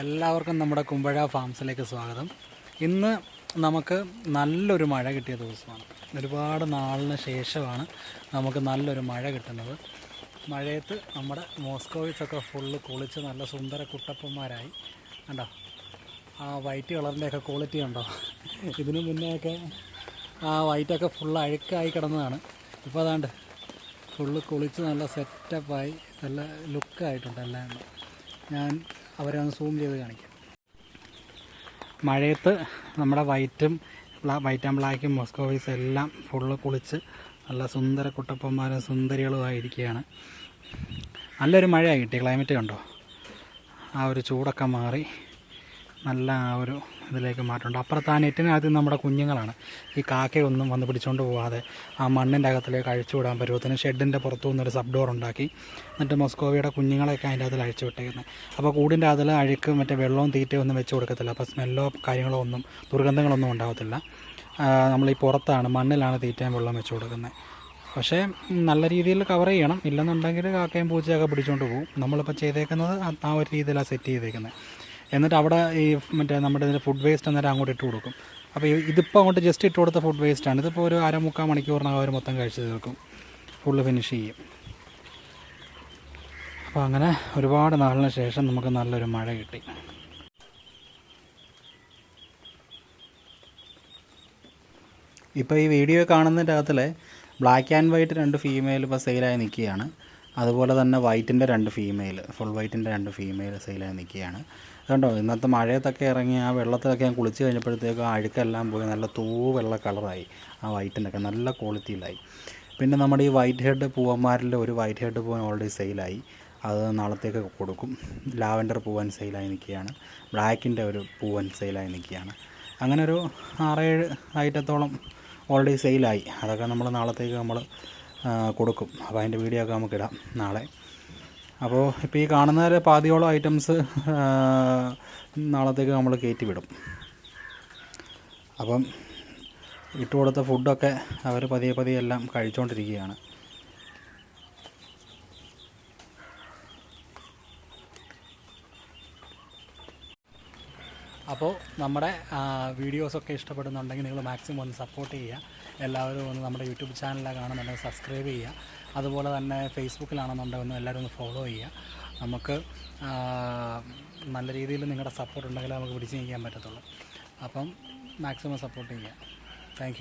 എല്ലാവർക്കും നമ്മുടെ കുമ്പഴ ഫാംസിലേക്ക് സ്വാഗതം. ഇന്ന് നമുക്ക് നല്ലൊരു മഴ കിട്ടിയ ദിവസമാണ്. ഒരുപാട് നാളിന് ശേഷമാണ് നമുക്ക് നല്ലൊരു മഴ കിട്ടുന്നത്. മഴയത്ത് നമ്മുടെ മോസ്കോവിസൊക്കെ ഫുള്ള് കുളിച്ച് നല്ല സുന്ദര കുട്ടപ്പന്മാരായി. കണ്ടോ? ആ വൈറ്റ് കളറിന്റെയൊക്കെ ക്വാളിറ്റി ഉണ്ടോ ഇതിനു മുന്നേയൊക്കെ ആ വൈറ്റൊക്കെ ഫുള്ള് അഴുക്കായി കിടന്നതാണ്. ഇപ്പോൾ അതാണ്ട് ഫുള്ള് കുളിച്ച് നല്ല സെറ്റപ്പായി നല്ല ലുക്കായിട്ടുണ്ട് എല്ലാം ഞാൻ അവരെ ഒന്ന് സൂം ചെയ്ത് കാണിക്കാം. മഴയത്ത് നമ്മുടെ വൈറ്റും വൈറ്റ് ആൻഡ് ബ്ലാക്കും മൊസ്കോവീസ് എല്ലാം ഫുള്ള് കുളിച്ച് നല്ല സുന്ദര കുട്ടപ്പന്മാരും സുന്ദരികളുമായിരിക്കുകയാണ് നല്ലൊരു മഴയായി കിട്ടി. ക്ലൈമറ്റ് കണ്ടോ? ആ ഒരു ചൂടൊക്കെ മാറി നല്ല ആ ഒരു ഇതിലേക്ക് മാറ്റുന്നുണ്ട് അപ്പുറത്ത് ആ നെറ്റിനകത്ത് നമ്മുടെ കുഞ്ഞുങ്ങളാണ്. ഈ കാക്കയൊന്നും വന്ന് പിടിച്ചുകൊണ്ട് പോകാതെ ആ മണ്ണിന്റെ അകത്തിലേക്ക് അഴിച്ചു വിടാൻ പരുവത്തിന് ഷെഡിന്റെ പുറത്തു നിന്നൊരു സബ് ഡോർ ഉണ്ടാക്കി. എന്നിട്ട് മൊസ്കോവിയുടെ കുഞ്ഞുങ്ങളെയൊക്കെ അതിന്റെ അതിൽ അഴിച്ചു വിട്ടേക്കുന്നത് അപ്പോൾ കൂടിന്റെ അതിൽ അഴുക്ക് മറ്റേ വെള്ളവും തീറ്റയും ഒന്നും വെച്ച് കൊടുക്കത്തില്ല. അപ്പോൾ സ്മെല്ലോ കാര്യങ്ങളോ ഒന്നും ദുർഗന്ധങ്ങളൊന്നും ഉണ്ടാകത്തില്ല നമ്മൾ ഈ പുറത്താണ് മണ്ണിലാണ് തീറ്റയും വെള്ളം വെച്ച് കൊടുക്കുന്നത് പക്ഷേ നല്ല രീതിയിൽ കവർ ചെയ്യണം. ഇല്ലെന്നുണ്ടെങ്കിൽ കാക്കയും പൂച്ചയൊക്കെ പിടിച്ചുകൊണ്ട് പോകും നമ്മളിപ്പോൾ ചെയ്തേക്കുന്നത് ആ ഒരു രീതിയിലാണ് സെറ്റ് ചെയ്തേക്കുന്നത് എന്നിട്ട് അവിടെ ഈ മറ്റേ നമ്മുടെ ഫുഡ് വേസ്റ്റ് അന്നേരം അങ്ങോട്ട് ഇട്ട് കൊടുക്കും. അപ്പോൾ ഇതിപ്പോൾ അങ്ങോട്ട് ജസ്റ്റ് ഇട്ട് കൊടുത്ത ഫുഡ് വേസ്റ്റാണ് ഇതിപ്പോൾ ഒരു അര മുക്കാൽ മണിക്കൂറിനകം അവർ മൊത്തം കഴിച്ച് തീർക്കും. ഫുള്ള് ഫിനിഷ് ചെയ്യും. അപ്പോൾ അങ്ങനെ ഒരുപാട് നാളിന് ശേഷം നമുക്ക് നല്ലൊരു മഴ കിട്ടി. ഇപ്പോൾ ഈ വീഡിയോ കാണുന്നതിന്റെ അകത്തിൽ ബ്ലാക്ക് ആൻഡ് വൈറ്റ് രണ്ട് ഫീമെയിൽ ഇപ്പോൾ സെയിലായി നിൽക്കുകയാണ്. അതുപോലെ തന്നെ വൈറ്റിന്റെ രണ്ട് ഫീമെയിൽ ഫുൾ വൈറ്റിന്റെ രണ്ട് ഫീമെയിൽ സെയിലായി നിൽക്കുകയാണ്. കണ്ടോ ഇന്നത്തെ മഴയത്തൊക്കെ ഇറങ്ങി ആ വെള്ളത്തിലൊക്കെ ഞാൻ കുളിച്ച് കഴിഞ്ഞപ്പോഴത്തേക്കും ആ അഴുക്കെല്ലാം പോയി നല്ല തൂ വെള്ള കളറായി ആ വൈറ്റിനൊക്കെ നല്ല ക്വാളിറ്റിയിലായി പിന്നെ നമ്മുടെ ഈ വൈറ്റ് ഹെഡ് പൂവന്മാരിൽ ഒരു വൈറ്റ് ഹെഡ് പൂവൻ ഓൾറെഡി സെയിലായി അത് നാളത്തേക്ക് കൊടുക്കും. ലാവൻഡർ പൂവൻ സെയിലായി നിൽക്കുകയാണ്. ബ്ലാക്കിന്റെ ഒരു പൂവൻ സെയിലായി നിൽക്കുകയാണ്. അങ്ങനെ ഒരു ആറേഴ് ഐറ്റത്തോളം ഓൾറെഡി സെയിലായി അതൊക്കെ നമ്മൾ നാളത്തേക്ക് നമ്മൾ കൊടുക്കും. അപ്പോൾ അതിന്റെ വീഡിയോ ഒക്കെ നമുക്ക് ഇടാം നാളെ. അപ്പോൾ ഇപ്പോൾ ഈ കാണുന്ന പാതിയോളം ഐറ്റംസ് നാളത്തേക്ക് നമ്മൾ കയറ്റി വിടും. അപ്പം ഇട്ട് കൊടുത്ത ഫുഡൊക്കെ അവർ പതിയെ പതിയെ എല്ലാം കഴിച്ചുകൊണ്ടിരിക്കുകയാണ് അപ്പോൾ നമ്മുടെ വീഡിയോസൊക്കെ ഇഷ്ടപ്പെടുന്നുണ്ടെങ്കിൽ നിങ്ങൾ മാക്സിമം ഒന്ന് സപ്പോർട്ട് ചെയ്യുക. എല്ലാവരും ഒന്ന് നമ്മുടെ യൂട്യൂബ് ചാനലിലാണ് കാണുന്നുണ്ടെങ്കിൽ സബ്സ്ക്രൈബ് ചെയ്യുക. അതുപോലെ തന്നെ ഫേസ്ബുക്കിലാണെന്നുണ്ടെങ്കിൽ എല്ലാവരും ഒന്ന് ഫോളോ ചെയ്യുക. നമുക്ക് നല്ല രീതിയിൽ നിങ്ങളുടെ സപ്പോർട്ട് ഉണ്ടെങ്കിൽ നമുക്ക് പിടിച്ചു നീക്കാൻ പറ്റത്തുള്ളൂ. അപ്പം മാക്സിമം സപ്പോർട്ട് ചെയ്യുക. താങ്ക്